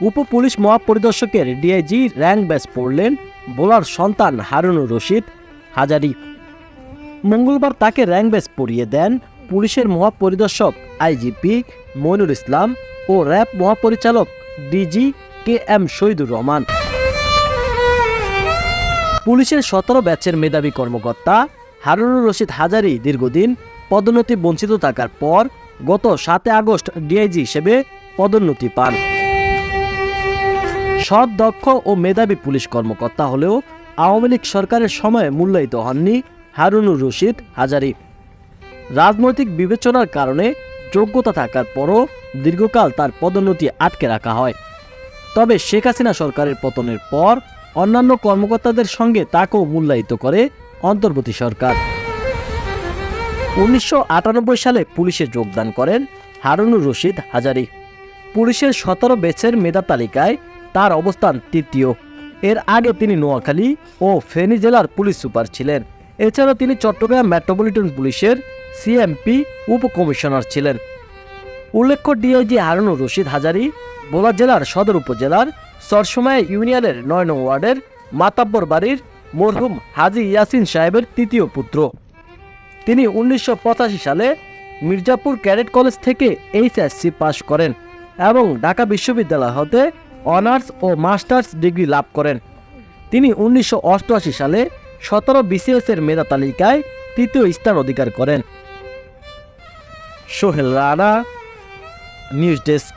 উপ পুলিশ মহাপরিদর্শকের DIG rank batch পড়লেন বোলার সন্তান হারুনুর রশিদ হাজারি। মঙ্গলবার তাকে র্যাঙ্ক ব্যাচ পরিয়ে দেন পুলিশের মহাপরিদর্শক আইজিপি মইনুল ইসলাম ও র্যাব মহাপরিচালক DG K M Shahidur Rahman. পুলিশের সতেরো ব্যাচের মেধাবী কর্মকর্তা হারুনুর রশিদ হাজারি দীর্ঘদিন পদোন্নতি বঞ্চিত থাকার পর গত সাতে আগস্ট ডিআইজি হিসেবে পদোন্নতি পান। সৎ, দক্ষ ও মেধাবী পুলিশ কর্মকর্তা হলেও আওয়ামী লীগ সরকারের সময়ে মূল্যায়িত হননি হারুনুর রশিদ হাজারি। রাজনৈতিক বিবেচনার কারণে যোগ্যতা থাকার পরও দীর্ঘকাল তার পদোন্নতি আটকে রাখা হয়। তবে শেখ হাসিনা সরকারের পতনের পর অন্যান্য কর্মকর্তাদের সঙ্গে তাকেও মূল্যায়িত করে অন্তর্বর্তী সরকার। উনিশশো আটানব্বই সালে পুলিশে যোগদান করেন হারুনুর রশিদ হাজারি। পুলিশের সতেরো বেচের মেধা তালিকায় তার অবস্থান তৃতীয়। এর আগে তিনি নোয়াখালী ও ফেনী জেলার পুলিশ সুপার ছিলেন। এছাড়া তিনি চট্টগ্রাম মেট্রোপলিটন পুলিশের সিএমপি, উপকমিশনার ছিলেন। উল্লেখ্য ডিআইজি হারুনুর রশিদ হাজারি, বোলা জেলার সদর উপজেলার সরসময় ইউনিয়নের নয় নং ওয়ার্ডের মাতাব্বর বাড়ির মরহুম হাজি ইয়াসিন সাহেবের তৃতীয় পুত্র। তিনি উনিশশো পঁচাশি সালে মির্জাপুর ক্যাডেট কলেজ থেকে এইচএসসি পাশ করেন এবং ঢাকা বিশ্ববিদ্যালয় হতে অনার্স ও মাস্টার্স ডিগ্রি লাভ করেন। তিনি উনিশশো অষ্টআশি সালে সতেরো বিসিএস এর মেধা তালিকায় তৃতীয় স্থান অধিকার করেন। Sohel Rana, news desk.